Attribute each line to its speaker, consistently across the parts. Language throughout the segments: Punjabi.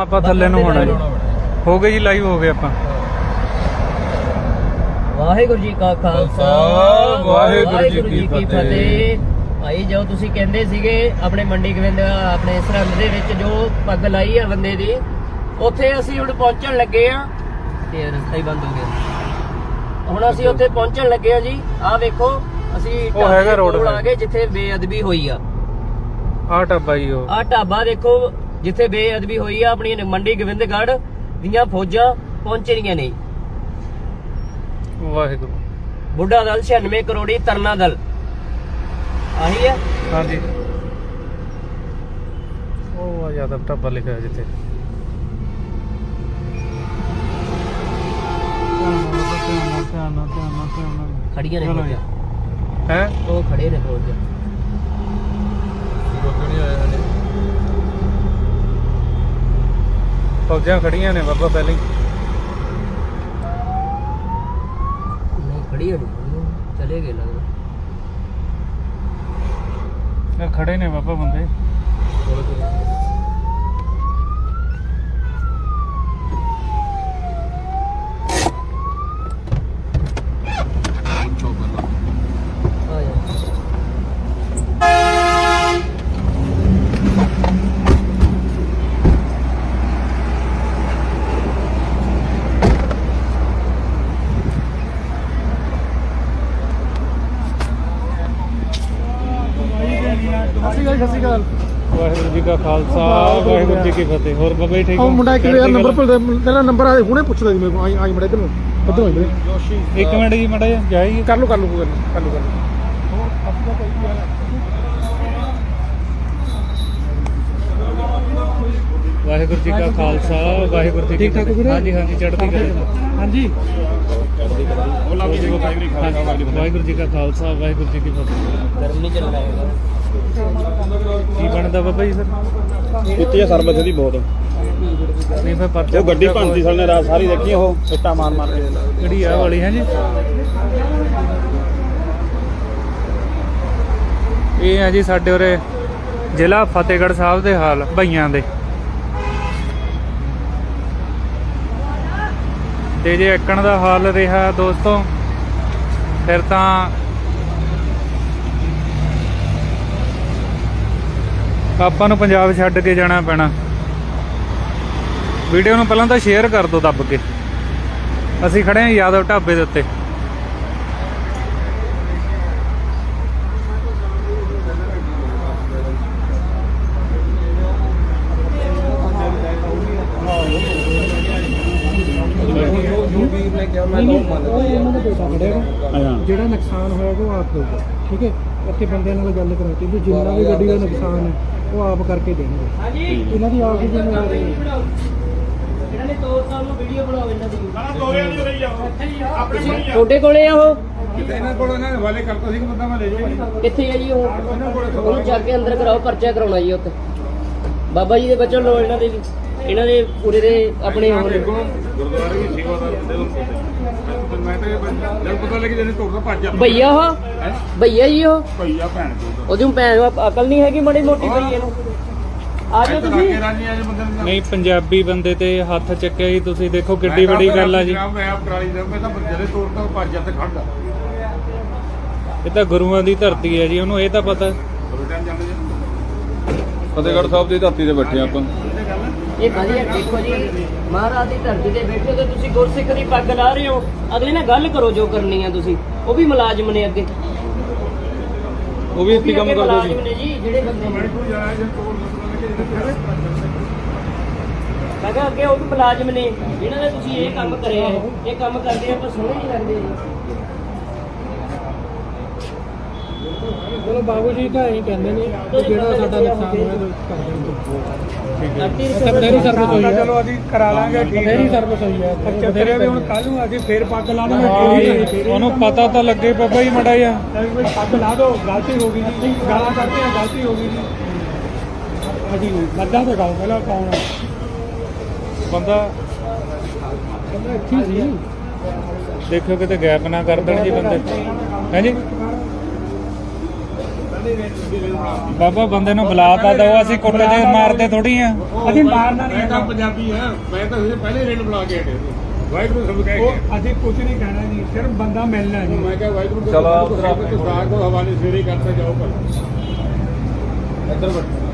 Speaker 1: ਆਪਾਂ ਥੱਲੇ ਨੂੰ ਹੋਣਾ ਜੀ। ਹੋ ਗਏ ਜੀ ਲਾਈਵ ਹੋ ਗਏ ਆਪਾਂ।
Speaker 2: ਵਾਹਿਗੁਰੂ ਜੀ ਕਾ ਖਾਲਸਾ
Speaker 1: ਵਾਹਿਗੁਰੂ ਜੀ ਕੀ ਫਤਿਹ।
Speaker 2: ਭਾਈ ਜੋ ਤੁਸੀਂ ਕਹਿੰਦੇ ਸੀਗੇ ਆਪਣੇ ਮੰਡੀ ਗਵਿੰਦ ਆਪਣੇ ਸਰਹੰਦ ਦੇ ਵਿੱਚ ਜੋ ਪੱਗ ਲਾਈ ਆ ਬੰਦੇ ਦੀ ਉੱਥੇ ਅਸੀਂ ਹੁਣ ਪਹੁੰਚਣ ਲੱਗੇ ਆ। ਤੇ ਰਸਤਾ ਹੀ ਬੰਦ ਹੋ ਗਿਆ। ਹੁਣ ਅਸੀਂ ਉੱਥੇ ਪਹੁੰਚਣ ਲੱਗੇ ਆ ਜੀ। ਆਹ ਵੇਖੋ ਅਸੀਂ
Speaker 1: ਉਹ ਹੈਗਾ ਤੇ।
Speaker 2: ਆ ਗਏ ਜਿੱਥੇ ਬੇਅਦਬੀ ਹੋਈ ਆ।
Speaker 1: ਆਹ ਟੱਬਾ ਜੀ ਉਹ।
Speaker 2: ਆਹ ਢਾਬਾ ਦੇਖੋ ਜਿੱਥੇ ਬੇਅਦਬੀ ਹੋਈ ਆ ਆਪਣੀ ਮੰਡੀ ਗੋਬਿੰਦਗੜ੍ਹ ਦੀਆਂ ਫੌਜਾਂ ਪਹੁੰਚ ਰਹੀਆਂ ਨੇ।
Speaker 1: ਵਾਹਿਗੁਰੂ।
Speaker 2: ਬੁੱਢਾ ਦਲ 96 ਕਰੋੜੀ ਤਰਨਾ ਦਲ। ਆਹੀ ਹੈ
Speaker 1: ਹਾਂਜੀ। ਉਹ ਆ ਯਾਦਵ ਟੱਬਾ ਲਿਖਿਆ ਜਿੱਥੇ।
Speaker 2: ਖੜੀਆਂ ਨੇ ਫੌਜਾਂ।
Speaker 1: ਹੈ?
Speaker 2: ਉਹ ਖੜੇ ਨੇ ਫੌਜਾਂ।
Speaker 1: ਫੌਜਾਂ ਖੜੀਆਂ ਨੇ ਬਾਬਾ ਪਹਿਲਾਂ ਹੀ।
Speaker 2: ਨਹੀਂ ਖੜੀ ਚਲੇ ਗਏ ਲੱਗਦਾ।
Speaker 1: ਇਹ ਖੜੇ ਨੇ ਬਾਬਾ ਬੰਦੇ
Speaker 2: ਆ ਜਾ
Speaker 1: ਵਾਹਿਗੁਰੂ ਜੀ ਕਾ ਖਾਲਸਾ ਵਾਹਿਗੁਰੂ ਜੀ ਕੀ ਫਤਿਹ। ਹੋਰ ਬਾਬਾ ਜੀ ਠੀਕ
Speaker 3: ਉਹ ਮੁੰਡਾ ਇੱਕ ਯਾਰ ਨੰਬਰ ਭੁੱਲਦਾ ਤੇਰਾ ਨੰਬਰ ਆ ਹੁਣੇ ਪੁੱਛਦਾ ਜੀ ਮੈਨੂੰ ਆਈ ਆਈ ਮੜਾ ਇਧਰ ਨੂੰ ਇਧਰ ਆਈ। ਵੀਰੇ
Speaker 1: ਇੱਕ ਮਿੰਟ ਜੀ ਮੜਾ ਜਾਈਏ।
Speaker 3: ਕਰ ਲੂ ਕਰ ਲੂ ਕੋਈ ਗੱਲ ਨੀ, ਕਰ ਲੂ ਕਰ ਲੂ
Speaker 1: ਵਾਹਿਗੁਰੂ ਜੀ ਕਾ ਖਾਲਸਾ ਵਾਹਿਗੁਰੂ ਜੀ ਕੀ
Speaker 3: ਠੀਕ ਠਾਕ ਹੋ
Speaker 1: ਫਤਿਹ? ਹਾਂਜੀ ਹਾਂਜੀ ਚੜ੍ਹਦੀ ਕਲਾ
Speaker 3: ਹਾਂਜੀ।
Speaker 1: ਵਾਹਿਗੁਰੂ ਜੀ ਕਾ ਖਾਲਸਾ। ਵਾਹਿਗੁਰੂ ਜੀ ਕੀ ਫਤਿਹ।
Speaker 2: ਗਰਮ ਚੱਲ ਰਿਹਾ
Speaker 1: ਕੀ ਬਣਦਾ ਬਾਬਾ ਜੀ ਫਿਰ?
Speaker 4: ਕੀਤੀ ਆ ਸਰਬਤ ਦੀ ਬਹੁਤ।
Speaker 1: ਨਹੀਂ ਫਿਰ ਪਰਚਾ
Speaker 4: ਉਹ ਗੱਡੀ ਭੰਨਤੀ ਸਾਲੇ ਰਾਤ ਸਾਰੀ ਦੇਖੀ ਉਹ ਸਿੱਟਾ ਮਾਰ ਮਾਰ ਕੇ।
Speaker 1: ਕਿਹੜੀ ਆ ਵਾਲੀ ਹੈ ਜੀ? ਇਹ ਆ ਜੀ ਸਾਡੇ ਉਰੇ ਜ਼ਿਲ੍ਹਾ ਫਤਿਹਗੜ੍ਹ ਸਾਹਿਬ ਦੇ ਹਾਲ ਭਈਆਂ ਦੇ। ਤੇ ਜੇ ਇੱਕਣ ਦਾ ਹਾਲ ਰਿਹਾ ਦੋਸਤੋ ਫਿਰ ਤਾਂ ਆਪਾਂ ਨੂੰ ਪੰਜਾਬ ਛੱਡ ਕੇ ਜਾਣਾ ਪੈਣਾ। ਵੀਡੀਓ ਨੂੰ ਪਹਿਲਾਂ ਤਾਂ ਸ਼ੇਅਰ ਕਰ ਦਿਓ ਦੱਬ ਕੇ। ਅਸੀਂ ਖੜੇ ਹਾਂ ਯਾਦਵ ਢਾਬੇ ਦੇ ਉੱਤੇ।
Speaker 3: ਜਿਹੜਾ ਨੁਕਸਾਨ ਹੋਇਆ ਉਹ ਆਪ ਦੇਊਗਾ ਠੀਕ ਹੈ? ਇੱਥੇ ਬੰਦਿਆਂ ਨਾਲ ਗੱਲ ਕਰਾਤੀ ਵੀ ਜਿੰਨਾ ਵੀ ਗੱਡੀ ਦਾ ਨੁਕਸਾਨ ਹੈ ਉਹ ਆਪ ਕਰਕੇ ਦੇਣਗੇ।
Speaker 2: ਹਾਂਜੀ।
Speaker 3: ਇਹਨਾਂ ਦੀ ਆਪ ਦੀ ਜ਼ਿੰਮੇਵਾਰੀ ਹੈ।
Speaker 2: ਇਹਨਾਂ ਨੇ ਤੋਰ ਸਾਹਿਬ ਨੂੰ ਵੀਡੀਓ ਬਣਾਓ ਇਹਨਾਂ ਦੀ। ਤੁਹਾਡੇ ਕੋਲੇ ਆ ਉਹ?
Speaker 3: ਇਹਨਾਂ ਕੋਲ ਇਹਨਾਂ ਨੇ ਹਵਾਲੇ ਕਰਤਾ ਸੀ ਕਿ ਬੰਦਾ ਮੈਂ ਲੈ ਜਾਊਗਾ
Speaker 2: ਕਿੱਥੇ ਆ ਜੀ ਉਹ? ਉਹਨੂੰ ਜਾ ਕੇ ਅੰਦਰ ਕਰਾਓ ਪਰਚਾ ਕਰਾਉਣਾ ਜੀ ਉੱਥੇ। ਬਾਬਾ ਜੀ ਦੇ ਬਚਨ ਲੋ ਇਹਨਾਂ ਦੇ ਵੀ। ਇਹਨਾਂ ਦੇ ਪੂਰੇ ਦੇ ਆਪਣੇ ਹੋਰ
Speaker 4: ਗੁਰਦੁਆਰੇ ਦੀ ਸੇਵਾਦਾਰ ਹੁੰਦੇ ਮੈਂ ਤਾਂ ਜਦ ਪਤਾ ਲੱਗੀ ਜਿਹਨੇ ਤੋੜਦਾ ਭੱਜ ਜਾ
Speaker 2: ਭਈਆ ਉਹ? ਭਈਆ ਜੀ ਉਹ?
Speaker 4: ਭਈਆ ਭੈਣ ਚੋਦ
Speaker 2: ਉਹਦੀ ਭੈਣ ਨੂੰ ਅਕਲ ਨਹੀਂ ਹੈਗੀ ਮੜੀ ਮੋਟੀ ਭਈਏ ਨੂੰ। ਆ ਜਾਓ ਤੁਸੀਂ।
Speaker 1: ਨਹੀਂ ਪੰਜਾਬੀ ਬੰਦੇ ਤੇ ਹੱਥ ਚੱਕਿਆ ਜੀ ਤੁਸੀਂ ਦੇਖੋ ਕਿੱਡੀ ਵੱਡੀ ਗੱਲ ਆ ਜੀ।
Speaker 4: ਮੈਂ ਆਪ ਟਰਾਲੀ ਦਾ ਮੈਂ ਤਾਂ ਜਿਹੜੇ ਤੋੜਦਾ ਉਹ ਭੱਜ ਜਾ ਤੇ ਖੜਦਾ
Speaker 1: ਇਹ ਤਾਂ ਗੁਰੂਆਂ ਦੀ ਧਰਤੀ ਹੈ ਜੀ ਉਹਨੂੰ ਇਹ ਤਾਂ ਪਤਾ।
Speaker 5: ਫਤਿਹਗੜ੍ਹ ਸਾਹਿਬ ਦੀ ਧਰਤੀ ਤੇ ਬੈਠੇ ਆਪਾਂ।
Speaker 2: ਇਹ ਵਧੀਆ ਦੇਖੋ ਜੀ ਮਹਾਰਾਜ ਦੀ ਧਰਤੀ ਤੇ ਬੈਠੇ ਹੋ ਤੇ ਤੁਸੀਂ ਗੁਰਸਿੱਖ ਦੀ ਪੱਗ ਲਾ ਰਹੇ ਹੋ। ਅਗਲੇ ਨਾਲ ਗੱਲ ਕਰੋ ਜੋ ਕਰਨੀ ਆ ਤੁਸੀਂ। ਉਹ ਵੀ ਮੁਲਾਜ਼ਮ ਨੇ ਅੱਗੇ।
Speaker 5: ਉਹ ਵੀ ਇੱਥੇ ਕੰਮ ਕਰਦੇ
Speaker 2: ਮੁਲਾਜ਼ਮ
Speaker 5: ਸੀ
Speaker 2: ਨੇ ਜੀ ਜਿਹੜੇ ਬੰਦੇ ਨੇ। ਮੈਂ ਕਿਹਾ ਅੱਗੇ ਉਹ ਵੀ ਮੁਲਾਜ਼ਮ ਨੇ। ਜਿਨ੍ਹਾਂ ਨੇ ਤੁਸੀਂ ਇਹ ਕੰਮ ਕਰਿਆ ਇਹ ਕੰਮ ਕਰਦੇ ਆਪਾਂ ਸੋਹਣੇ ਨਹੀਂ ਲੱਗਦੇ ਜੀ
Speaker 3: ਚਲੋ ਬਾਬੂ ਜੀ ਤਾਂ ਐਂ ਕਹਿੰਦੇ ਨੇ ਕਿ ਜਿਹੜਾ ਸਾਡਾ ਨੁਕਸਾਨ ਹੋਇਆ ਉਹ ਕਰ ਦੇਣਗੇ
Speaker 2: ਅੱਧੀ
Speaker 3: ਇੱਥੇ ਬਥੇਰੀ ਸਰਵਿਸ ਹੋਈ ਹੈ।
Speaker 6: ਚਲੋ ਅਸੀਂ ਕਰਾ ਲਾਂਗੇ ਠੀਕ
Speaker 3: ਬਥੇਰੀ ਸਰਵਿਸ ਹੋਈ ਹੈ।
Speaker 6: ਅੱਛਾ ਤੇਰੇ ਵੀ ਹੁਣ ਕੱਲ ਨੂੰ ਅਸੀਂ ਫੇਰ ਪੱਗ ਲਾ
Speaker 1: ਹਾਂ
Speaker 6: ਲਾਂਗੇ
Speaker 1: ਜੀ, ਉਹਨੂੰ ਪਤਾ ਤਾਂ ਲੱਗੇ ਬਾਬਾ ਜੀ ਮੜਾ ਜਾ
Speaker 6: ਪੱਗ ਲਾ ਦੋ ਗਲਤੀ ਹੋ ਗਈ ਜੀ। ਗਾਲਾਂ ਕੱਢਦੇ ਆ ਗਲਤੀ ਹੋ ਗਈ ਜੀ। ਅਸੀਂ ਮੱਦਾ ਤੇ ਗਾਉ ਪਹਿਲਾਂ ਕੌਣ ਆ?
Speaker 1: ਬੰਦਾ
Speaker 3: ਸੀ।
Speaker 1: ਦੇਖਿਓ ਕਿਤੇ ਗੈਪ ਨਾ ਕਰ ਦੇਣ ਜੀ ਬੰਦੇ। ਹੈ ਜੀ? ਬਾਬਾ ਬੰਦੇ ਨੂੰ ਬੁਲਾਤਾ ਦੋ ਅਸੀਂ ਕੁੱਟ ਦੇ ਮਾਰਦੇ ਥੋੜੀ ਆ।
Speaker 6: ਅਸੀਂ ਮਾਰਨਾ ਨਹੀਂ
Speaker 4: ਮੈਂ ਤਾਂ। ਪੰਜਾਬੀ ਹਾਂ ਮੈਂ ਤਾਂ ਉਹਦੇ ਪਹਿਲੇ ਰੇਡ ਬੁਲਾ ਕੇ ਹਟੇ ਵਾਹਿਗੁਰੂ ਸਭ ਕਹਿ ਕੇ।
Speaker 6: ਅਸੀਂ ਕੁਝ ਨਹੀਂ ਕਹਿਣਾ ਜੀ ਸਿਰਫ ਬੰਦਾ ਮਿਲਣਾ ਜੀ।
Speaker 4: ਮੈਂ ਕਿਹਾ ਵਾਹਿਗੁਰੂ
Speaker 5: ਚਲੋ ਆਪ
Speaker 4: ਤੋਂ
Speaker 5: ਜਰਾ
Speaker 4: ਸਭ ਤੋਂ ਸਾਗ ਕੋ ਹਵਾਲੇ ਸਵੇਰੇ ਕਰਤਾ ਜਾਓ ਪਰ
Speaker 5: ਇੱਧਰ ਬੈਠੋ।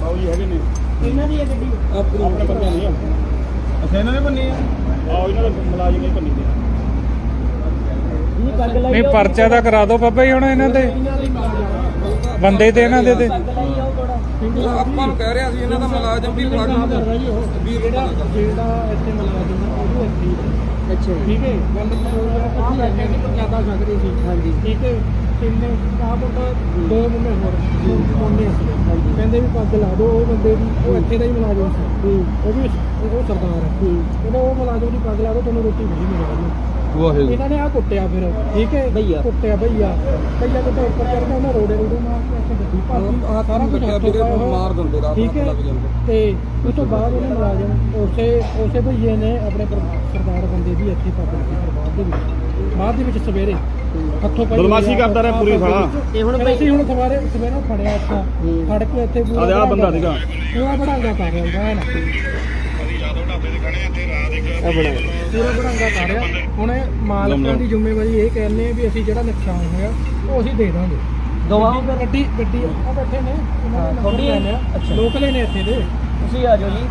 Speaker 4: ਬਾਉ ਜੀ ਹੈਗੇ ਨੇ?
Speaker 2: ਇਹਨਾਂ ਦੀ ਇਹ ਗੱਡੀ
Speaker 4: ਆਪਣੇ। ਬੰਦੇ ਨਹੀਂ ਆ
Speaker 5: ਅੱਛਾ ਇਹਨਾਂ ਨੇ ਬੰਨੀ ਆ
Speaker 4: ਆਓ ਇਹਨਾਂ ਦੇ ਮੁਲਾਜ਼ਮ ਹੀ ਭੰਨੀ ਦੇ
Speaker 2: ਨਹੀਂ ਪੱਗ ਲਾਈ
Speaker 1: ਨਹੀਂ
Speaker 2: ਉਹ-
Speaker 1: ਪਰਚਾ ਤਾਂ ਕਰਾ ਦਿਓ ਬਾਬਾ ਜੀ ਹੁਣ ਇਹਨਾਂ ਤੇ ਬੰਦੇ ਤੇ ਇਹਨਾਂ ਦੇ ਤੇ।
Speaker 2: ਉਹ
Speaker 5: ਆਪਾਂ ਨੂੰ ਕਹਿ ਰਿਹਾ ਸੀ ਇਹਨਾਂ ਦਾ ਮੁਲਾਜ਼ਮ ਵੀ ਪਲੱਗ
Speaker 3: ਜਿਹੜਾ ਜਿਹੜਾ ਇੱਥੇ ਮੁਲਾਜ਼ਮ ਆ ਉਹ ਵੀ ਇੱਥੇ।
Speaker 2: ਅੱਛਾ
Speaker 3: ਠੀਕ ਹੈ? ਗੱਲ ਆਹ ਬੈਠੇ ਸੀ ਪ੍ਰਜਾਦਾ ਛਕ ਰਹੀ ਸੀ।
Speaker 2: ਹਾਂਜੀ।
Speaker 3: ਠੀਕ ਹੈ? ਤਿੰਨੇ ਆਹ ਮੁੰਡਾ ਦੋ ਮੁੰਡੇ ਹੋਰ ਮੁੰਡੇ ਸੀ ਕਹਿੰਦੇ ਵੀ ਪੱਗ ਲਾ ਦਿਓ ਉਹ ਬੰਦੇ ਦੀ ਉਹ ਇੱਥੇ ਦਾ ਹੀ ਮੁਲਾਜ਼ਮ ਸੀ। ਉਹ ਵੀ ਉਹ ਸਰਦਾਰ ਹੈ ਕਹਿੰਦਾ ਉਹ ਮੁਲਾਜ਼ਮ ਦੀ ਪੱਗ ਲਾ ਦਿਓ ਤੁਹਾਨੂੰ ਰੋਟੀ ਨਹੀਂ ਮਿਲੇਗੀ
Speaker 5: ਵਾਹਿਗੁਰੂ।
Speaker 3: ਇਹਨਾਂ ਨੇ ਆ ਕੁੱਟਿਆ ਫਿਰ। ਠੀਕ ਹੈ?
Speaker 2: ਭਈਆ।
Speaker 3: ਕੁੱਟਿਆ ਭਈਆ। ਭਈਆ ਕਿਤੇ ਉੱਪਰ ਚੜ ਉਹਨਾਂ ਰੋੜੇ ਰੋੜੇ ਮਾਰ ਕੇ ਇੱਥੇ ਗੱਡੀ ਪਾਤੀ ਸਾਰਾ ਕੁਝ ਹੱਥੋਂ ਪਾਇਆ ਹੋਇਆ।
Speaker 5: ਦਿੰਦੇ ਰਾਤ
Speaker 3: ਠੀਕ ਹੈ? ਤੇ ਉਸ ਤੋਂ ਬਾਅਦ ਉਹਨੇ ਮੁਲਾਜ਼ਮ ਉਸੇ ਉਸੇ ਭਈਏ ਨੇ ਆਪਣੇ ਸਰਦਾਰ ਬੰਦੇ ਦੀ ਇੱਥੇ ਪੱਗ ਲੱਗੀ ਬਾਅਦ ਦੇ ਵਿੱਚ ਬਾਅਦ ਦੇ ਵਿੱਚ ਸਵੇਰੇ ਹੱਥੋਂ ਪਾਈ
Speaker 4: ਬਦਮਾਸ਼ੀ ਕਰਦਾ ਰਿਹਾ ਪੂਰੀ ਸਾਲਾ।
Speaker 2: ਇਹ ਹੁਣ
Speaker 3: ਅਸੀਂ ਹੁਣ ਸਵੇਰੇ ਸਵੇਰੇ ਫੜਿਆ ਇੱਥਾ। ਫੜ ਕੇ ਇੱਥੇ ਪੂਰਾ
Speaker 4: ਆਹ ਆਹ ਬੰਦਾ ਸੀਗਾ।
Speaker 3: ਪੂਰਾ ਬੜਾਂਗਾ ਕਰ ਰਿਹਾ ਹੁੰਦਾ ਹੈ ਨਾ। ਪੂਰਾ ਬੜਾਂਗਾ ਕਰ ਰਿਹਾ। ਹੁਣ ਇਹ ਮਾਲਕਾਂ ਦੀ ਜ਼ਿੰਮੇਵਾਰੀ ਇਹ ਕਹਿੰਦੇ ਆ ਵੀ ਅਸੀਂ ਜਿਹੜਾ ਨੁਕਸਾਨ ਹੋਇਆ ਉਹ ਅਸੀਂ ਦੇ ਦਾਂਗੇ।
Speaker 2: ਗਵਾਓ ਫਿਰ
Speaker 3: ਗੱਡੀ ਗੱਡੀ ਆ ਬੈਠੇ ਨੇ। ਅੱਛਾ। ਲੋਕਲੇ ਨੇ ਇੱਥੇ ਦੇ।
Speaker 2: ਤੁਸੀਂ ਆ ਜਾਓ ਜੀ।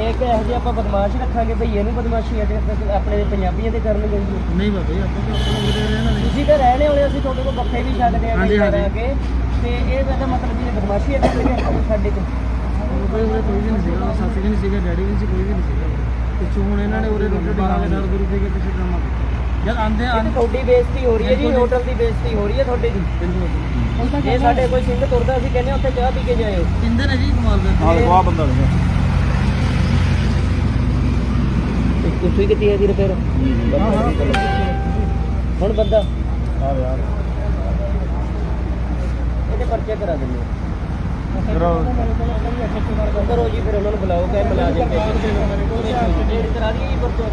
Speaker 2: ਇੱਕ ਇਹੋ ਜਿਹੇ ਆਪਾਂ ਬਦਮਾਸ਼ ਰੱਖਾਂਗੇ ਭਈ ਇਹਨੂੰ ਬਦਮਾਸ਼ੀ ਅੱਜ ਆਪਣੇ ਪੰਜਾਬੀਆਂ ਦੇ ਕਰਨਗੇ ਜੀ
Speaker 3: ਨਹੀਂ ਬਾਬਾ ਜੀ ਆਪਾਂ ਤਾਂ ਆਪਣੇ ਉਰੇ ਰਹਿਣਾ ਨਹੀਂ
Speaker 2: ਤੁਸੀਂ ਤਾਂ ਰਹਿਣੇ ਵਾਲੇ ਅਸੀਂ ਤੁਹਾਡੇ ਕੋਲ ਗੱਫੇ ਵੀ ਛੱਡਦੇ ਆ
Speaker 3: ਹਾਂਜੀ,
Speaker 2: ਕਈ ਵਾਰ
Speaker 3: ਹਾਂਜੀ।
Speaker 2: ਆ ਕੇ। ਤੇ ਇਹ ਕਹਿੰਦਾ ਮਤਲਬ ਜੀ ਬਦਮਾਸ਼ੀ ਹੈ ਕਰਨਗੇ ਸਾਡੇ ਤੇ
Speaker 3: ਉਰੇ ਉਰੇ ਕੋਈ ਵੀ ਨਹੀਂ ਸੀਗਾ ਸੱਸ ਵੀ ਨਹੀਂ ਸੀਗਾ ਡੈਡੀ ਵੀ ਨਹੀਂ ਸੀ ਕੋਈ ਵੀ ਨਹੀਂ ਸੀਗਾ। ਪਿੱਛੋਂ ਹੁਣ ਇਹਨਾਂ ਨੇ ਉਰੇ ਰੋਟੀ ਕੇ ਡਰ ਗੁਰੂ ਦੇ ਕੇ ਪਿੱਛੇ ਡਰਾਮਾ ਕੀਤਾ। ਜਦ ਆਂਦੇ
Speaker 2: ਇਹ ਤਾਂ ਤੁਹਾਡੀ ਬੇਇੱਜ਼ਤੀ ਹੋ ਰਹੀ ਹੈ ਜੀ ਹੋਟਲ ਦੀ ਬੇਇੱਜ਼ਤੀ ਹੋ ਰਹੀ ਹੈ ਤੁਹਾਡੇ ਦੀ
Speaker 3: ਤਾਂ
Speaker 2: ਜੇ। ਸਾਡੇ ਕੋਈ ਸਿੰਘ ਤੁਰਦਾ ਅਸੀਂ ਕਹਿੰਦੇ ਉੱਥੇ ਚਾਹ ਪੀ ਕੇ ਜਾਇਓ।
Speaker 3: ਕਿੰਦੇ ਨੇ ਜੀ ਕਮਾਲ ਕਰਦੇ
Speaker 5: ਹਾਂ ਆ ਬੰਦਾ ਦੇਖੋ
Speaker 2: ਤੁਸੀਂ ਕਿੱਥੇ ਹੈ ਜੀ ਰਿਪੇਅਰ
Speaker 3: ਹਾਂ ਹਾਂ।
Speaker 2: ਹੁਣ ਬੰਦਾ?
Speaker 5: ਆ ਯਾਰ।
Speaker 2: ਇਹਦੇ ਪਰਚੇ ਕਰਾ ਦਿੰਦੇ
Speaker 5: ਕਰਾਓ।
Speaker 2: ਕਰੋ ਜੀ ਫਿਰ ਉਹਨਾਂ ਨੂੰ ਬੁਲਾਓ ਕਹੇ ਮੁਲਾਜ਼ਮ ਭੇਜੋ ਜਿਹੜੀ ਕਰਾ ਦਈਏ ਜੀ ਪਰਚਾ।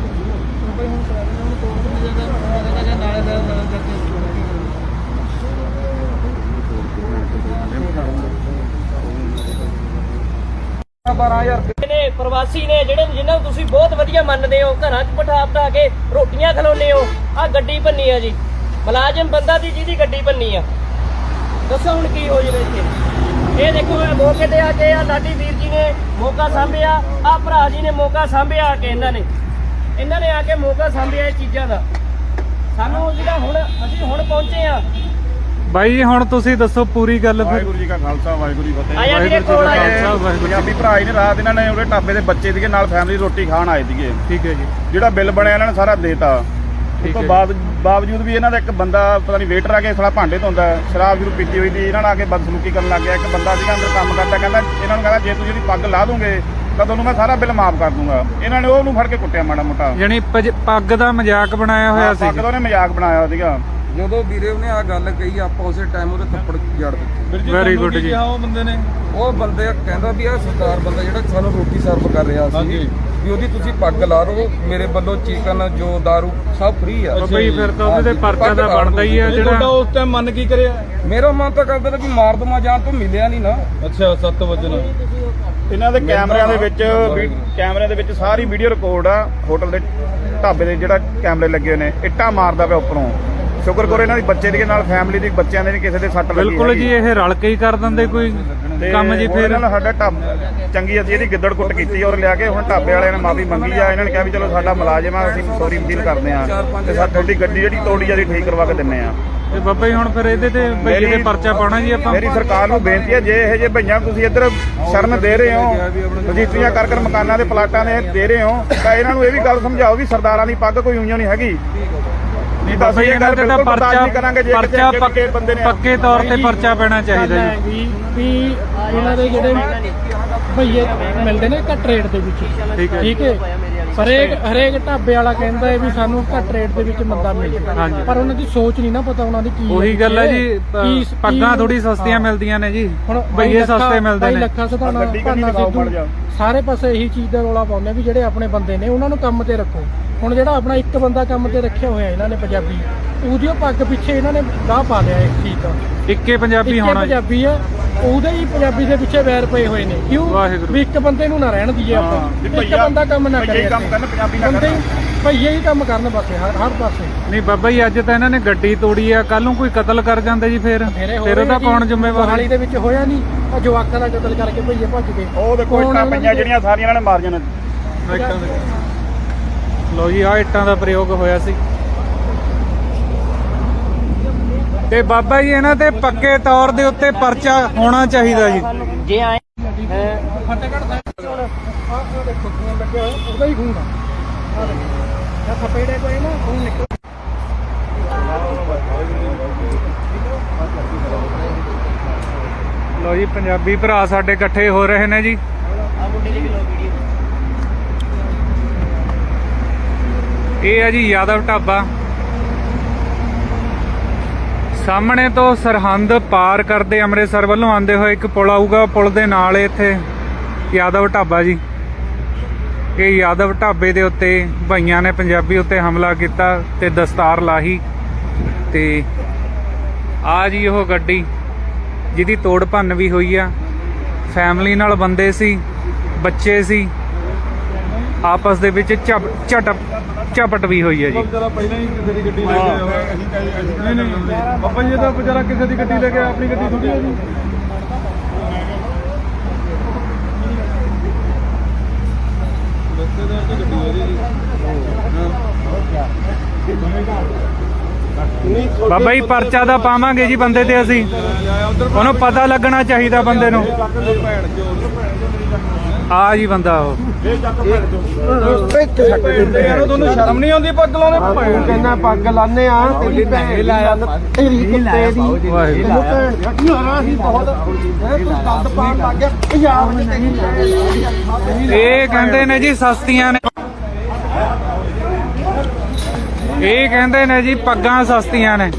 Speaker 2: ਨੇ ਪ੍ਰਵਾਸੀ ਨੇ ਜਿਹੜੇ ਜਿਨ੍ਹਾਂ ਨੂੰ ਤੁਸੀਂ ਬਹੁਤ ਵਧੀਆ ਮੰਨਦੇ ਹੋ, ਘਰਾਂ 'ਚ ਬਿਠਾ ਬਿਠਾ ਕੇ ਰੋਟੀਆਂ ਖਿਲਾਉਂਦੇ ਹੋ ਆ ਗੱਡੀ ਭੰਨੀ ਆ ਜੀ। ਮੁਲਾਜ਼ਮ ਬੰਦਾ ਦੀ ਜਿਹਦੀ ਗੱਡੀ ਭੰਨੀ ਆ। ਦੱਸੋ ਹੁਣ ਕੀ ਹੋ ਜਾਵੇ ਇੱਥੇ? ਇਹ ਦੇਖੋ, ਇਹ ਮੌਕੇ ਤੇ ਆ ਕੇ ਆ ਲਾਡੀ ਵੀਰ ਜੀ ਨੇ ਮੌਕਾ ਸਾਂਭਿਆ ਆ ਭਰਾ ਜੀ ਨੇ ਮੌਕਾ ਸਾਂਭਿਆ ਆ ਕੇ ਇਹਨਾਂ ਨੇ। ਇਹਨਾਂ ਨੇ ਆ ਕੇ ਮੌਕਾ ਸਾਂਭਿਆ ਇਹ ਚੀਜ਼ਾਂ ਦਾ। ਸਾਨੂੰ ਜਿਹੜਾ ਹੁਣ ਅਸੀਂ ਹੁਣ ਪਹੁੰਚੇ ਆ
Speaker 1: ਬਾਈ ਹੁਣ ਤੁਸੀਂ ਦੱਸੋ ਪੂਰੀ ਗੱਲ ਫਿਰ।
Speaker 4: ਵਾਹਿਗੁਰੂ ਜੀ ਕਾ ਖਾਲਸਾ ਵਾਹਿਗੁਰੂ ਜੀ ਕੀ ਫਤਿਹ।
Speaker 2: ਆਇਆ ਵੀਰੇ ਕੋਲ
Speaker 1: ਕਾ
Speaker 2: ਆਇਆ।
Speaker 1: ਵਾਹਿਗੁਰੂ ਜੀ
Speaker 4: ਪੰਜਾਬੀ ਭਰਾ ਹੀ ਨੇ ਰਾਤ ਇਹਨਾਂ ਨੇ ਉਹਦੇ ਢਾਬੇ ਦੇ ਬੱਚੇ ਸੀਗੇ ਨਾਲ ਫੈਮਿਲੀ ਰੋਟੀ ਖਾਣ ਆਏ ਸੀਗੇ।
Speaker 1: ਠੀਕ ਹੈ ਜੀ।
Speaker 4: ਜਿਹੜਾ ਬਿੱਲ ਬਣਿਆ ਇਹਨਾਂ ਨੇ ਸਾਰਾ ਦੇਤਾ। ਉਸ
Speaker 1: ਠੀਕ
Speaker 4: ਤੋਂ
Speaker 1: ਹੈ।
Speaker 4: ਬਾਅਦ ਬਾਵਜੂਦ ਵੀ ਇਹਨਾਂ ਦਾ ਇੱਕ ਬੰਦਾ ਪਤਾ ਨਹੀਂ ਵੇਟਰ ਆ ਕੇ ਥੋੜਾ ਭਾਂਡੇ ਧੋਂਦਾ ਹੈ, ਸ਼ਰਾਬ ਜਰੂਰ ਪੀਤੀ ਹੋਈ ਦੀ ਇਹਨਾਂ ਨਾਲ ਆ ਕੇ ਬਦਸਲੂਕੀ ਕਰਨ ਲੱਗ ਗਿਆ। ਇੱਕ ਬੰਦਾ ਸੀਗਾ ਅੰਦਰ ਕੰਮ ਕਰਦਾ ਕਹਿੰਦਾ ਇਹਨਾਂ ਨੂੰ ਕਹਿੰਦਾ ਜੇ ਤੁਸੀਂ ਇਹਦੀ ਪੱਗ ਲਾ ਦੋਗੇ ਤਾਂ ਤੁਹਾਨੂੰ ਮੈਂ ਸਾਰਾ ਬਿੱਲ ਮਾਫ ਕਰ ਦੂੰਗਾ। ਇਹਨਾਂ ਨੇ ਉਹਨੂੰ ਫੜ ਕੇ ਕੁੱਟਿਆ ਮਾੜਾ ਮੋਟਾ।
Speaker 1: ਯਾਨੀ ਪਜ- ਪੱਗ ਦਾ ਮਜ਼ਾਕ ਬਣਾਇਆ ਹੋਇਆ ਸੀ
Speaker 4: ਪੱਗ ਦਾ ਉਹਨੇ ਮਜ਼ਾਕ ਬਣਾਇਆ ਸੀਗਾ।
Speaker 5: ਜਦੋਂ ਵੀਰੇ ਉਹਨੇ ਆ ਗੱਲ ਕਹੀ ਆਪਾਂ ਉਸੇ ਟਾਈਮ ਉਹਦੇ ਥੱਪੜ ਜੜ ਦਿੱਤੇ।
Speaker 1: Very good ਜੀ।
Speaker 5: ਉਹ ਬੰਦੇ ਨੇ? ਉਹ ਬੰਦੇ ਕਹਿੰਦਾ ਵੀ ਆ ਸਰਦਾਰ ਬੰਦਾ ਜਿਹੜਾ ਸਾਨੂੰ ਰੋਟੀ ਸਰਵ ਕਰ ਰਿਹਾ ਸੀ ਵੀ ਉਹਦੀ ਤੁਸੀਂ ਪੱਗ ਲਾ ਲਓ ਮੇਰੇ ਵੱਲੋਂ ਚਿਕਨ ਜੋ दारू ਸਭ ਫ੍ਰੀ ਆ।
Speaker 1: ਜੀ ਫਿਰ ਤਾਂ ਉਹਦੇ ਤੇ ਪਰਚਾ
Speaker 5: ਲਾ
Speaker 1: ਬਣਦਾ ਹੀ ਆ। ਜਿਹੜਾ
Speaker 5: ਉਸ ਟਾਈਮ ਮੰਨ ਕੀ ਕਰਿਆ? ਮੇਰਾ ਮਨ ਤਾਂ ਕਰਦਾ ਤਾ ਵੀ ਮਾਰ ਦਮਾ ਜਾਣ ਤੋਂ ਮਿਲਿਆ ਨਹੀਂ ਨਾ। ਅੱਛਾ 7 ਵਜੇ
Speaker 4: ਇਹਨਾਂ ਦੇ ਕੈਮਰਿਆਂ ਦੇ ਵਿੱਚ ਵੀ- ਕੈਮਰਿਆਂ ਦੇ ਵਿੱਚ ਸਾਰੀ ਵੀਡੀਓ ਰਿਕਾਰਡ ਆ ਹੋਟਲ ਦੇ ਢਾਬੇ ਦੇ ਜਿਹੜਾ ਕੈਮਰੇ ਲੱਗੇ ਹੋਏ ਨੇ ਇੱਟਾਂ ਮਾਰਦਾ ਪਿਆ ਉੱਪਰੋਂ। ਸ਼ੁਕਰ ਕਰੋ ਇਹਨਾਂ ਦੀ ਬੱਚੇ ਦੇ ਨਾਲ ਫੈਮਿਲੀ ਦੇ ਬੱਚਿਆਂ ਦੇ ਨਹੀਂ ਕਿਸੇ ਦੇ ਸੱਟ ਲੱਗੀ
Speaker 1: ਬਿਲਕੁਲ ਜੀ। ਇਹ ਰਲ ਕੇ ਹੀ ਕਰ ਦਿੰਦੇ ਕੋਈ
Speaker 4: ਤੇ
Speaker 1: ਕੰਮ ਜੀ ਫਿਰ।
Speaker 4: ਇਹਨਾਂ ਨਾਲ ਸਾਡਾ ਢਾਬ ਚੰਗੀ ਅਸੀਂ ਇਹਦੀ ਗਿੱਦੜ ਕੁੱਟ ਕੀਤੀ ਔਰ ਲਿਆ ਕੇ ਹੁਣ ਢਾਬੇ ਵਾਲਿਆਂ ਨੇ ਮਾਫੀ ਮੰਗੀ ਆ ਇਹਨਾਂ ਨੇ ਕਿਹਾ ਵੀ ਚਲੋ ਸਾਡਾ ਮੁਲਾਜ਼ਮ ਆ ਅਸੀਂ ਸੌਰੀ ਵਸੀਲ ਕਰਦੇ ਆ ਤੇ ਸਾਡੀ ਤੁਹਾਡੀ ਗੱਡੀ ਜਿਹੜੀ ਤੋੜੀ ਆ ਅਸੀਂ ਠੀਕ ਕਰਵਾ ਕੇ ਦਿੰਨੇ ਆ
Speaker 1: ਤੇ ਬਾਬਾ ਜੀ ਹੁਣ ਫਿਰ ਇਹਦੇ ਤੇ ਬਈ ਇਹਦੇ ਪਰਚਾ ਪਾਉਣਾ ਜੀ ਆਪਾਂ।
Speaker 4: ਮੇਰੀ ਸਰਕਾਰ ਨੂੰ ਬੇਨਤੀ ਹੈ ਜੇ ਇਹ ਜੇ ਭਈਆਂ ਤੁਸੀਂ ਇੱਧਰ ਸ਼ਰਨ ਦੇ ਰਹੇ ਹੋ ਰਜਿਸਟਰੀਆਂ ਕਰ ਕਰ ਮਕਾਨਾਂ ਦੇ ਪਲਾਟਾਂ ਦੇ ਦੇ ਰਹੇ ਹੋ ਤਾਂ ਇਹਨਾਂ ਨੂੰ ਇਹ ਵੀ ਗੱਲ ਸਮਝਾਓ ਵੀ ਸਰਦਾਰਾਂ ਦੀ ਪੱਗ ਕੋਈ ਉਂਝ ਨਹੀਂ ਹੈਗੀ। ਨਹੀਂ ਤਾਂ ਅਸੀਂ
Speaker 1: ਇਹਨਾਂ ਪਰਚਾ ਪਰਚਾ ਪੱਕੇ ਤੌਰ ਤੇ ਪਰਚਾ ਪੈਣਾ ਚਾਹੀਦਾ ਜੀ।
Speaker 3: ਹੈਗੀ ਵੀ ਇਹਨਾਂ ਦੇ ਜਿਹੜੇ ਭਈਏ ਮਿਲਦੇ ਨੇ ਘੱਟ ਰੇਟ ਦੇ ਵਿੱਚ।
Speaker 1: ਠੀਕ ਹੈ
Speaker 3: ਠੀਕ ਹੈ। ਹਰੇਕ ਹਰੇਕ ਢਾਬੇ ਵਾਲਾ ਕਹਿੰਦਾ ਹੈ ਵੀ ਸਾਨੂੰ ਘੱਟ ਰੇਟ ਦੇ ਵਿੱਚ ਮੰਦਾ ਮਿਲ
Speaker 1: ਹਾਂਜੀ।
Speaker 3: ਪਰ ਉਹਨਾਂ ਦੀ ਸੋਚ ਨਹੀਂ ਨਾ ਪਤਾ ਉਹਨਾਂ ਦੀ ਕੀ
Speaker 1: ਉਹੀ ਗੱਲ ਹੈ ਜੀ
Speaker 3: ਕੀ-
Speaker 1: ਪੱਗਾਂ ਥੋੜੀ ਸਸਤੀਆਂ। ਮਿਲਦੀਆਂ ਨੇ ਜੀ
Speaker 3: ਹੁਣ
Speaker 1: ਬਈਏ ਸਸਤੇ ਮਿਲਦੇ
Speaker 3: ਬਾਈ
Speaker 1: ਨੇ
Speaker 3: ਲੱਖਾਂ ਸਧਾਣਾ
Speaker 4: ਗੱਡੀ ਕੰਨੀ
Speaker 3: ਭਾਨਾ
Speaker 4: ਲਗਾਓ
Speaker 3: ਸਿੱਧੂ
Speaker 4: ਮੜ ਜਾ।
Speaker 3: ਸਾਰੇ ਪਾਸੇ ਇਹੀ ਚੀਜ਼ ਦਾ ਰੋਲਾ ਪਾਉਂਦੇ ਆ ਵੀ ਜਿਹੜੇ ਆਪਣੇ ਬੰਦੇ ਨੇ ਉਹਨਾਂ ਨੂੰ ਕੰਮ ਤੇ ਰੱਖੋ ਹੁਣ ਜਿਹੜਾ ਆਪਣਾ ਇੱਕ ਬੰਦਾ ਕੰਮ ਤੇ ਰੱਖਿਆ ਹੋਇਆ ਇਹਨਾਂ ਨੇ ਪੰਜਾਬੀ ਉਹਦੀ ਉਹ ਪੱਗ ਪਿੱਛੇ ਇਹਨਾਂ ਨੇ ਗਾਹ ਪਾ ਲਿਆ ਇਹ ਠੀਕ ਆ
Speaker 1: ਇੱਕੇ ਪੰਜਾਬੀ
Speaker 3: ਇੱਕੇ
Speaker 1: ਹੋਣਾ ਜੀ।
Speaker 3: ਪੰਜਾਬੀ ਆ ਉਹਦੇ ਹੀ ਪੰਜਾਬੀ ਦੇ ਪਿੱਛੇ ਵੈਰ ਪਏ ਹੋਏ ਨੇ। ਕਿਉਂ?
Speaker 1: ਵਾਹਿਗੁਰੂ।
Speaker 3: ਵੀ ਇੱਕ ਬੰਦੇ ਨੂੰ ਨਾ ਰਹਿਣ ਦਈਏ
Speaker 4: ਹਾਂ,
Speaker 3: ਆਪਾਂ ਇੱਕ
Speaker 4: ਭਈਆ-
Speaker 3: ਬੰਦਾ ਕੰਮ ਨਾ
Speaker 4: ਭਈਆ
Speaker 3: ਕਰੇ
Speaker 4: ਹੀ ਕੰਮ। ਕਰਨ, ਪੰਜਾਬੀ ਨਾ
Speaker 3: ਬੰਦੇ। ਹੀ- ਭਈਏ ਹੀ ਕੰਮ ਕਰਨ ਬਸ ਹਰ ਹਰ ਪਾਸੇ।
Speaker 1: ਨਹੀਂ ਬਾਬਾ ਜੀ ਅੱਜ ਤਾਂ ਇਹਨਾਂ ਨੇ ਗੱਡੀ ਤੋੜੀ ਆ ਕੱਲ ਨੂੰ ਕੋਈ ਕਤਲ ਕਰ ਜਾਂਦੇ ਜੀ ਫੇਰ।
Speaker 3: ਮੇਰੇ ਹੋ
Speaker 1: ਫਿਰ ਉਹਦਾ ਕੌਣ ਜ਼ਿੰਮੇਵਾਰ
Speaker 3: ਮੋਹਾਲੀ ਦੇ ਵਿੱਚ ਹੋਇਆ ਨਹੀਂ ਆ ਜਵਾਕਾਂ ਦਾ ਕਤਲ ਕਰਕੇ ਭਈਏ ਭੱਜ ਗਏ।
Speaker 4: ਉਹ ਦੇਖੋ
Speaker 3: ਕੌਣ
Speaker 4: ਇੱਟਾਂ
Speaker 3: ਉਹਨਾਂ
Speaker 4: ਪਈਆਂ
Speaker 3: ਦੇ-
Speaker 4: ਜਿਹੜੀਆਂ ਸਾਰੀਆਂ ਇਹਨਾਂ ਨੇ ਮਾਰੀਆਂ ਨੇ।
Speaker 1: ਲੋ ਜੀ ਆ ਇੱਟਾਂ ਦਾ ਪ੍ਰਯੋਗ ਹੋਇਆ ਸੀ। ਤੇ ਬਾਬਾ ਜੀ ਇਹਨਾਂ ਤੇ ਪੱਕੇ ਤੌਰ ਦੇ ਉੱਤੇ ਪਰਚਾ ਹੋਣਾ ਚਾਹੀਦਾ ਜੀ।
Speaker 2: ਜੇ ਆਏ
Speaker 3: ਫਤਿਹਗੜ੍ਹ ਸਾਹਿਬ ਹੁਣ ਆਹ ਆਹ ਦੇਖੋ ਖੂਨ ਲੱਗਿਆ ਹੋਇਆ ਉਹਦਾ ਹੀ। ਖੂਨ ਆ ਆਹ ਦੇਖੋ ਆਹ ਥਪੇੜੇ ਕੋਈ ਨਾ ਖੂਨ ਨਿਕਲ
Speaker 1: ਲੋ ਜੀ ਪੰਜਾਬੀ ਭਰਾ ਸਾਡੇ ਇਕੱਠੇ ਹੋ ਰਹੇ ਨੇ ਜੀ।
Speaker 2: ਆ
Speaker 1: ਇਹ ਹੈ ਜੀ ਯਾਦਵ ਢਾਬਾ। ਸਾਹਮਣੇ ਤੋਂ ਸਰਹੰਦ ਪਾਰ ਕਰਦੇ ਅੰਮ੍ਰਿਤਸਰ ਵੱਲੋਂ ਆਉਂਦੇ ਹੋਏ ਇੱਕ ਪੁਲ ਆਊਗਾ ਪੁਲ ਦੇ ਨਾਲ ਇੱਥੇ ਯਾਦਵ ਢਾਬਾ ਜੀ। ਇਹ ਯਾਦਵ ਢਾਬੇ ਦੇ ਉੱਤੇ ਭਾਈਆਂ ਨੇ ਪੰਜਾਬੀ ਉੱਤੇ ਹਮਲਾ ਕੀਤਾ ਤੇ ਦਸਤਾਰ ਲਾਹੀ ਤੇ ਆ ਜੀ ਉਹ ਗੱਡੀ, ਜਿਹਦੀ ਤੋੜ ਭੰਨ ਵੀ ਹੋਈ ਆ। ਫੈਮਿਲੀ ਨਾਲ ਬੰਦੇ ਸੀ, ਬੱਚੇ ਸੀ। ਆਪਸ ਦੇ ਵਿੱਚ ਝਪ ਝਟਪ ਝਪਟ ਵੀ ਹੋਈ ਹੈ ਜੀ।
Speaker 5: ਵਿਚਾਰਾ ਪਹਿਲਾਂ ਹੀ ਕਿਸੇ ਦੀ ਗੱਡੀ ਲੈ ਕੇ ਆਇਆ ਹੋਇਆ ਨਹੀਂ ਨਹੀਂ। ਬਾਬਾ ਜੀ ਤਾਂ ਵਿਚਾਰਾ ਕਿਸੇ ਦੀ ਗੱਡੀ ਲੈ ਕੇ ਆਇਆ, ਆਪਣੀ ਗੱਡੀ ਥੋੜੀ ਹੈ ਜੀ।
Speaker 1: ਬਾਬਾ ਜੀ ਪਰਚਾ ਦਾ ਪਾਵਾਂਗੇ ਜੀ ਬੰਦੇ ਤੇ ਅਸੀਂ। ਉਹਨੂੰ ਪਤਾ ਲੱਗਣਾ ਚਾਹੀਦਾ ਬੰਦੇ ਨੂੰ। ਆ ਜੀ ਬੰਦਾ ਉਹ।
Speaker 5: ਯਾਰ ਤੁਹਾਨੂੰ ਸ਼ਰਮ ਨਹੀਂ ਆਉਂਦੀ ਪੱਗ ਲਾਉਣੇ ਭੈਣ
Speaker 3: ਕਹਿੰਦਾ ਪੱਗ ਲਾਣੇ ਆ ਤੇਰੀ ਭੈਣ ਲਾਇਆ ਤੇਰੀ ਕੁੱਤੇ ਦੀ।
Speaker 1: ਵਾਹਿਗੁਰੂ
Speaker 3: ਭੈਣ ਦੀ ਯਾਰਾ ਹੀ ਬਹੁਤ ਤੂੰ ਦੰਦ ਪਾਣ ਲੱਗ ਗਿਆ ਪੰਜਾਬ ਨੇ ਤੈਨੂੰ
Speaker 1: ਇਹ ਕਹਿੰਦੇ ਨੇ ਜੀ ਸਸਤੀਆਂ ਨੇ। ਇਹ ਕਹਿੰਦੇ ਨੇ ਜੀ ਪੱਗਾਂ ਸਸਤੀਆਂ ਨੇ।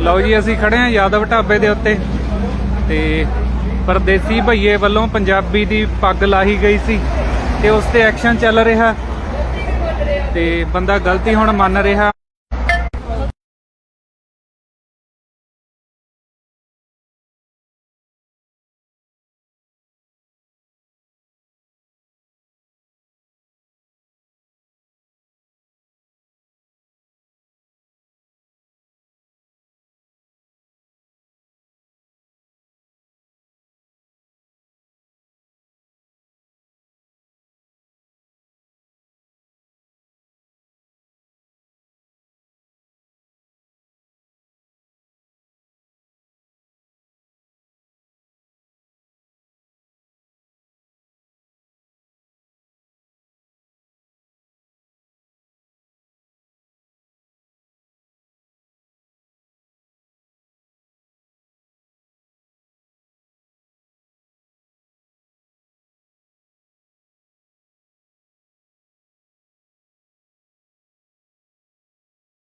Speaker 1: ਲਓ ਜੀ, ਅਸੀਂ ਖੜੇ ਹਾਂ ਯਾਦਵ ਢਾਬੇ ਦੇ ਉੱਤੇ। ਤੇ ਪਰਦੇਸੀ ਭਈਏ ਵੱਲੋਂ ਪੰਜਾਬੀ ਦੀ ਪੱਗ ਲਾਹੀ ਗਈ ਸੀ ਤੇ ਉਸ ਤੇ ਐਕਸ਼ਨ ਚੱਲ ਰਿਹਾ। ਤੇ ਬੰਦਾ ਗਲਤੀ ਹੁਣ ਮੰਨ ਰਿਹਾ।